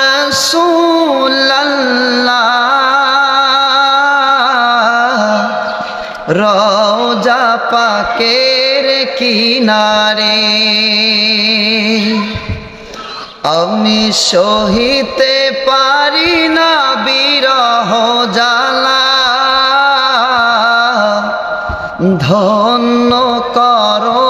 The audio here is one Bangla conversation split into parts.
রসুল্লাহ রওজা পাকের কিনারে আমি সহিতে পারি না বিরহ জ্বালা। ধন্য করো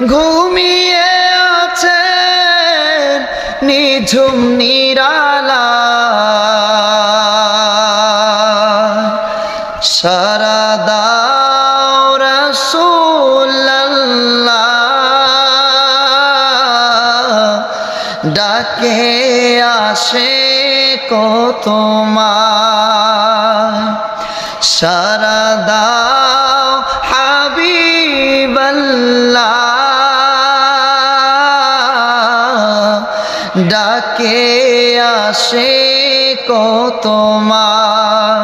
ঘুমিয়ে আছে নিঝুম নিরালা। সারা দাও ডাকে আসে কত তোমার ডাকে আসে কত তোমার।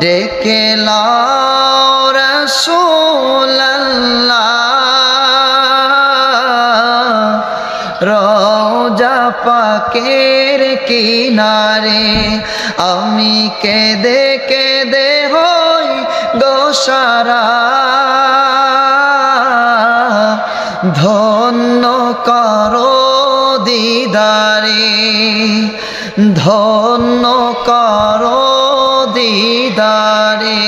ডেকে রওজা পাকের কিনারে আমি কেদে কেদে হই গোসারা ধন্য করো দিদারে ধন্য কর দিদারে।